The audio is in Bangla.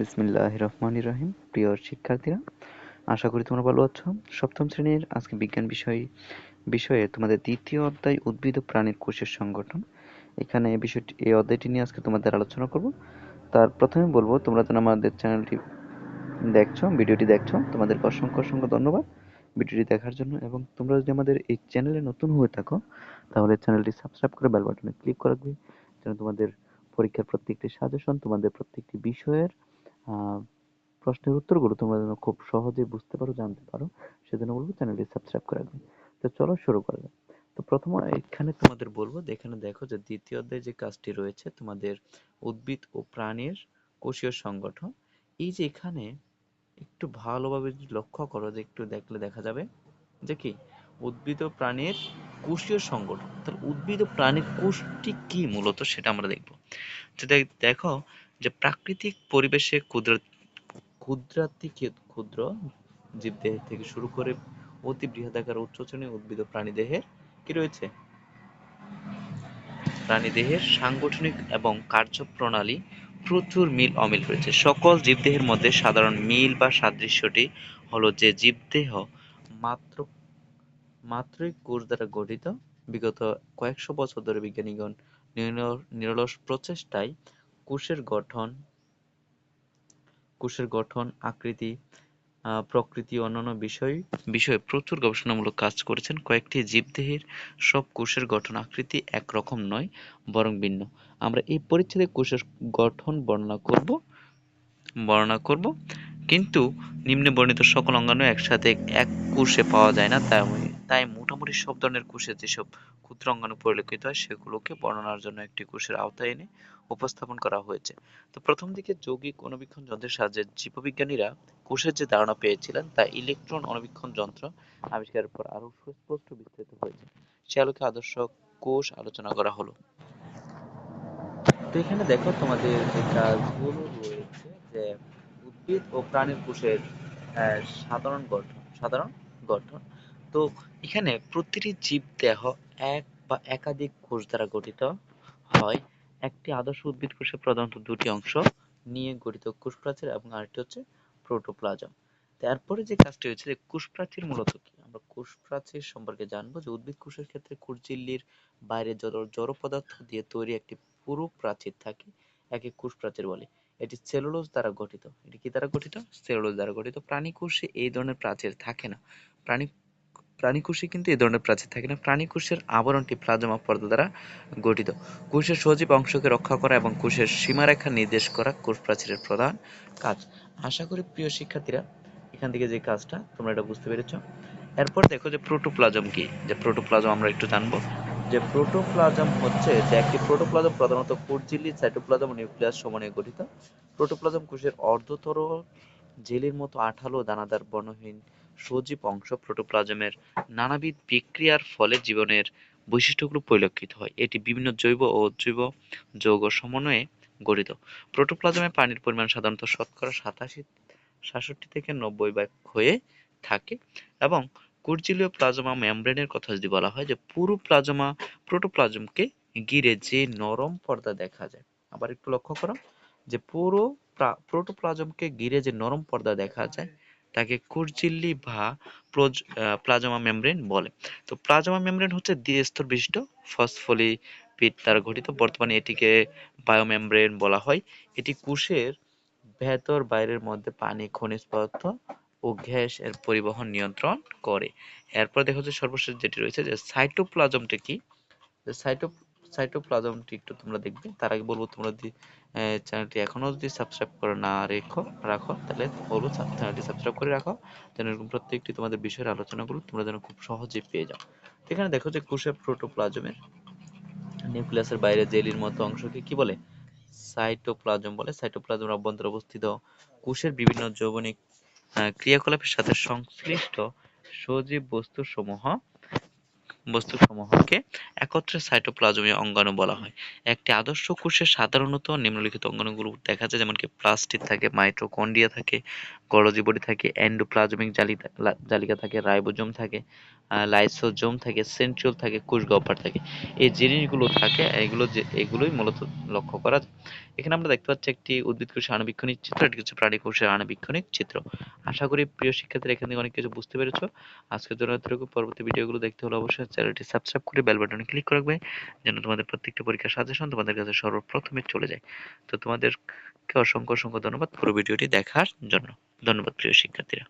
বিসমিল্লাহ রহমান রহিম। প্রিয় শিক্ষার্থীরা, আশা করি তোমরা ভালো আছো। সপ্তম শ্রেণির আজকে বিজ্ঞান বিষয় বিষয়ে তোমাদের দ্বিতীয় অধ্যায় উদ্ভিদ ও প্রাণীর কোষের সংগঠন। এখানে এই বিষয়টি, এই অধ্যায়টি নিয়ে আজকে তোমাদের আলোচনা করব। তার প্রথমে বলব, তোমরা যেন আমাদের চ্যানেলটি দেখছ, ভিডিওটি দেখছ, তোমাদেরকে অসংখ্য অসংখ্য ধন্যবাদ ভিডিওটি দেখার জন্য। এবং তোমরা যদি আমাদের এই চ্যানেলে নতুন হয়ে থাকো, তাহলে চ্যানেলটি সাবস্ক্রাইব করে বেল বাটনে ক্লিক করে রাখবে। যেন তোমাদের পরীক্ষার প্রত্যেকটি সাজেশন, তোমাদের প্রত্যেকটি বিষয়ের প্রশ্নের উত্তরগুলো তোমরা যেন খুব সহজে বুঝতে পারো, জানতে পারো, সেজন্য বলব চ্যানেলটি সাবস্ক্রাইব করে রাখবে। তো চলো শুরু করা যাক। তো প্রথম এখানে তোমাদের বলব এখানে দেখো যে দ্বিতীয় অধ্যায়ে যে কাজটি রয়েছে, তোমাদের উদ্ভিদ ও প্রাণীর কোষীয় সংগঠন। এই যে এখানে একটু ভালোভাবে লক্ষ্য করো, যে একটু দেখলে দেখা যাবে যে কি, উদ্ভিদ ও প্রাণীর কোষীয় সংগঠন, তাহলে উদ্ভিদ ও প্রাণীর কোষটি কি মূলত সেটা আমরা দেখব। যে দেখো যে প্রাকৃতিক পরিবেশে ক্ষুদ্র ক্ষুদ্রাতি ক্ষুদ্র জীবদেহ থেকে শুরু করে অতি বৃহদাকার উচ্চ শ্রেণির উদ্ভিদ ও প্রাণীদেহের কি রয়েছে? প্রাণীদেহের সাংগঠনিক এবং কার্যপ্রণালী প্রচুর মিল অমিল রয়েছে। সকল জীবদেহের মধ্যে সাধারণ মিল বা সাদৃশ্যটি হলো যে জীবদেহ মাত্র মাত্রই কোষ দ্বারা গঠিত। বিগত কয়েকশো বছর ধরে বিজ্ঞানীগণ নিরলস প্রচেষ্টায় কোষের গঠন কোষের গঠন, আকৃতি প্রকৃতি, অন্যান্য বিষয়, বিষয়ে প্রচুর গবেষণামূলক কাজ করেছেন। কয়েকটি জীবদেহের সব কোষের গঠন, আকৃতি একরকম নয়, বরং ভিন্ন। আমরা এই পরিচ্ছেদে কোষের গঠন বর্ণনা করব বর্ণনা করব, কিন্তু নিম্নে বর্ণিত সকল অঙ্গাণু একসাথে এক কোষে পাওয়া যায় না তাই তাই মোটামুটি সব ধরনের কোষে যেসব ক্ষুদ্র অঙ্গাণু পরিলক্ষিত হয়, সেগুলোকে বর্ণনার জন্য একটি কোষের আওতায় এনে উপস্থাপন করা হয়েছে। তো প্রথম দিকে যৌগিক অণুবীক্ষণ যন্ত্রের সাহায্যে জীববিজ্ঞানীরা কোষের যে ধারণা পেয়েছিলেন, তা ইলেকট্রন অণুবীক্ষণ যন্ত্র আবিষ্কারের পর আরও সুস্পষ্ট বিস্তৃত হয়েছে। সে আলোকে আদর্শ কোষ আলোচনা করা হলো। তো এখানে দেখো তোমাদের যে কাজগুলো রয়েছে যে উদ্ভিদ ও প্রাণীর কোষের সাধারণ গঠন সাধারণ গঠন তো এখানে প্রতিটি জীব দেহ এক বা একাধিক কোষ দ্বারা গঠিত হয়। একটি আদর্শ উদ্ভিদ কোষে প্রধানত দুটি অংশ নিয়ে গঠিত কোষ প্রাচীর এবং আরেকটি হচ্ছে প্রোটোপ্লাজম। তারপরে যে কাজটি হয়েছে, যে কোষ প্রাচীর মূলত কি? আমরা কোষ প্রাচীর সম্পর্কে জানব যে উদ্ভিদ কোষের ক্ষেত্রে কোষঝিল্লির বাইরে জড় পদার্থ দিয়ে তৈরি একটি পুরু প্রাচীর থাকে, একে কোষ প্রাচীর বলে। এটি সেলুলোজ দ্বারা গঠিত। এটি কি দ্বারা গঠিত? সেলুলোজ দ্বারা গঠিত। প্রাণী কোষে এই ধরনের প্রাচীর থাকে না। প্রাণী প্রাণী কোষে কিন্তু এই ধরনের প্রাচীর থাকে না। প্রাণী কোষের আবরণটি প্লাজমা পর্দা দ্বারা গঠিত। কোষের সজীব অংশকে রক্ষা করা এবং কোষের সীমারেখা নির্দেশ করা কোষ প্রাচীরের প্রধান কাজ। আশা করি প্রিয় শিক্ষার্থীরা, এখান থেকে যে কাজটা তোমরা এটা বুঝতে পেরেছ। এরপর দেখো যে প্রোটোপ্লাজম কি? যে প্রোটোপ্লাজম আমরা একটু জানব। যে প্রোটোপ্লাজম হচ্ছে যে একটি প্রোটোপ্লাজম প্রধানত কোষঝিল্লি সাইটোপ্লাজম ও নিউক্লিয়াস সমন্বয়ে গঠিত। প্রোটোপ্লাজম কোষের অর্ধতর জেলির মতো আঠালো দানাদার বর্ণহীন সজীব অংশ প্রোটোপ্লাজমের নানাবিধ বিক্রিয়ার ফলে জীবনের বৈশিষ্ট্যগুলো পরিলক্ষিত হয়। এটি বিভিন্ন জৈব ও অজৈব যৌগ সমন্বয়ে গঠিত। প্রোটোপ্লাজমে পানির পরিমাণ সাধারণত শতকরা সাতাশি, সাতষট্টি থেকে নব্বই ভাগ হয়ে থাকে এবং কুর্জিলীয় প্লাজমা মেমব্রেনের কথা যদি বলা হয় যে পুরো প্লাজমা প্রোটোপ্লাজমকে ঘিরে যে নরম পর্দা দেখা যায়। আবার একটু লক্ষ্য করো যে পুরো, প্রোটোপ্লাজমকে ঘিরে যে নরম পর্দা দেখা যায় তাকে কুরচিল্লি বা প্লাজমা মেমব্রেন বলে। তো প্লাজমা মেমব্রেন হচ্ছে দ্বিস্তর বিশিষ্ট ফসফোলিপিড দ্বারা গঠিত। বর্তমানে এটিকে বায়োমেমব্রেন বলা হয়। এটি কোষের ভেতর বাইরের মধ্যে পানি, খনিজ পদার্থ ও গ্যাস এর পরিবহন নিয়ন্ত্রণ করে। এরপর দেখা যাচ্ছে সর্বশেষ যেটি রয়েছে যে সাইটোপ্লাজমটা কি? সাইটো সাইটোপ্লাজমটি একটু তোমরা দেখবে। তার আগে বলব তোমরা যদি চ্যানেলটি এখনও যদি সাবস্ক্রাইব করে না রেখো, রাখো, তাহলে বলব চ্যানেলটি সাবস্ক্রাইব করে রাখো, যেন এরকম প্রত্যেকটি তোমাদের বিষয়ের আলোচনাগুলো তোমরা যেন খুব সহজে পেয়ে যাও। এখানে দেখো যে কোষের প্রোটোপ্লাজমের নিউক্লিয়াসের বাইরে জেলির মতো অংশকে কি বলে? সাইটোপ্লাজম বলে। সাইটোপ্লাজমের অভ্যন্তরে অবস্থিত কোষের বিভিন্ন যৌবনিক ক্রিয়াকলাপের সাথে সংশ্লিষ্ট সজীব বস্তু সমূহ বস্তুসমূহকে একত্রে সাইটোপ্লাজমীয় অঙ্গাণু বলা হয়। একটি আদর্শ কোষে সাধারণত নিম্নলিখিত অঙ্গাণুগুলো দেখা যায়, যেমন কি প্লাস্টিড থাকে মাইটোকন্ড্রিয়া থাকে গলজি থাকে এন্ডোপ্লাজমিক জালিকা জালিকা থাকে রাইবোজোম থাকে লাইসোজোম থাকে সেন্ট্রিওল থাকে কোষ গহ্বর থাকে। এই জিনিসগুলো থাকে, এগুলো যে এগুলোই মূলত লক্ষ্য করা যায়। এখানে আমরা দেখতে পাচ্ছি একটি উদ্ভিদ কোষের আণুবীক্ষণিক চিত্র, এটি হচ্ছে প্রাণী কোষের আণুবীক্ষণিক চিত্র। আশা করি প্রিয় শিক্ষার্থীরা এখান থেকে অনেক কিছু বুঝতে পেরেছ। আজকের জন্য এতটুকু। পরবর্তী ভিডিওগুলো দেখতে হলে অবশ্যই চ্যানেলটি সাবস্ক্রাইব করে বেল বাটনে ক্লিক রাখবে, যেন তোমাদের প্রত্যেকটা পরীক্ষার সাজেশন তোমাদের কাছে সর্বপ্রথমে চলে যায়। তো তোমাদেরকে অসংখ্য অসংখ্য ধন্যবাদ পুরো ভিডিওটি দেখার জন্য। ধন্যবাদ প্রিয় শিক্ষার্থীরা।